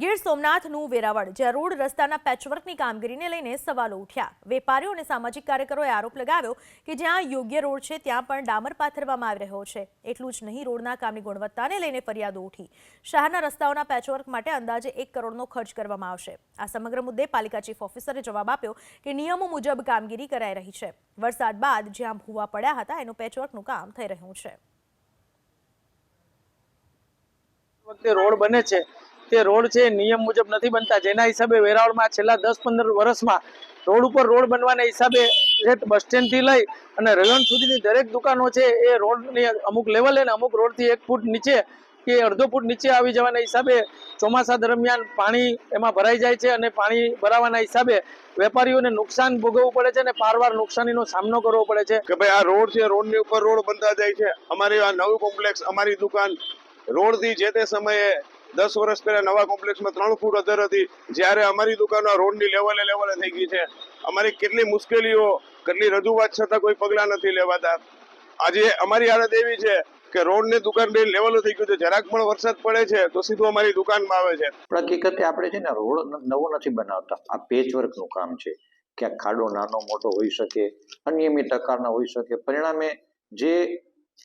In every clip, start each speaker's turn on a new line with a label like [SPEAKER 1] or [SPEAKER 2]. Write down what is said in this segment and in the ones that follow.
[SPEAKER 1] ગીર સોમનાથનું વેરાવળ. જ્યાં રોડ રસ્તાના પેચવર્કની કામગીરીને લઈને સવાલો ઉઠ્યા. વેપારીઓ અને સામાજિક કાર્યકરોએ આરોપ લગાવ્યો કે જ્યાં યોગ્ય રોડ છે, ત્યાં પણ ડામર પાથરવામાં આવી રહ્યો છે. એટલું જ નહીં, રોડના કામની ગુણવત્તાને લઈને ફરિયાદો ઉઠી. શહેરના રસ્તાઓના પેચવર્ક માટે અંદાજે એક કરોડનો ખર્ચ કરવામાં આવશે. આ સમગ્ર મુદ્દે પાલિકા ચીફ ઓફિસરે જવાબ આપ્યો કે નિયમો મુજબ કામગીરી કરાઈ રહી છે. વરસાદ બાદ જ્યાં ભૂવા પડ્યા હતા, એનું પેચવર્કનું કામ થઈ રહ્યું છે.
[SPEAKER 2] રોડ બને છે. તે રોડ છે નિયમ મુજબ નથી બનતા. જેના હિસાબે વેરાવળમાં છેલ્લા દસ પંદર વર્ષમાં રોડ ઉપર રોડ બનવાના હિસાબે બસ સ્ટેન્ડથી લઈ અને રેલન સુધીની દરેક દુકાનો છે એ રોડની અમુક લેવલે ને અમુક રોડથી એક ફૂટ નીચે કે અડધો ફૂટ નીચે આવી જવાના હિસાબે ચોમાસા દરમિયાન પાણી એમાં ભરાઈ જાય છે અને પાણી ભરાવાના હિસાબે વેપારીઓને નુકસાન ભોગવવું પડે છે અને પારવાર નુકસાનીનો સામનો કરવો પડે છે.
[SPEAKER 3] કે ભાઈ આ રોડ છે રોડની ઉપર રોડ બનતા જાય છે. અમારી આ નવું કોમ્પ્લેક્સ, અમારી દુકાન રોડથી જે તે સમયે દસ વર્ષ પહેલા નવા કોમ્પ્લેક્સમાં ત્રણ ફૂટ અધર હતી. જ્યારે અમારી દુકાનો રોડની લેવલે લેવલે થઈ ગઈ છે. અમારી કેટલી મુશ્કેલીઓ, કેટલી રજૂઆત છતાં કોઈ પગલાં નથી લેવાતા. આજે અમારી હાલત એવી છે કે રોડની દુકાન બે લેવલો થઈ ગયું છે. જરાક પણ વરસાદ પડે છે તો સીધું અમારી દુકાનમાં આવે છે.
[SPEAKER 4] પણ હકીકતે આપણે છે ને રોડ નવો નથી બનાવતા. આ પેચવર્કનું કામ છે ક્યાંક ખાડો નાનો મોટો હોઈ શકે, અનિયમિત આકારના હોઈ શકે. પરિણામે જે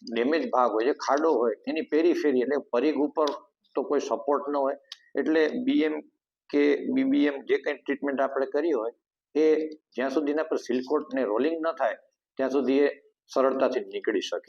[SPEAKER 4] ડેમેજ ભાગ હોય, જે ખાડો હોય, એની પેરીફેરી એટલે પરિઘ ઉપર તો કોઈ સપોર્ટ ન હોય. એટલે બીએમ કે બીબીએમ જે કંઈ ટ્રીટમેન્ટ આપણે કરી હોય, એ જ્યાં સુધી એના પર સિલકોટ ને રોલિંગ ન થાય, ત્યાં સુધી એ સરળતાથી નીકળી શકે.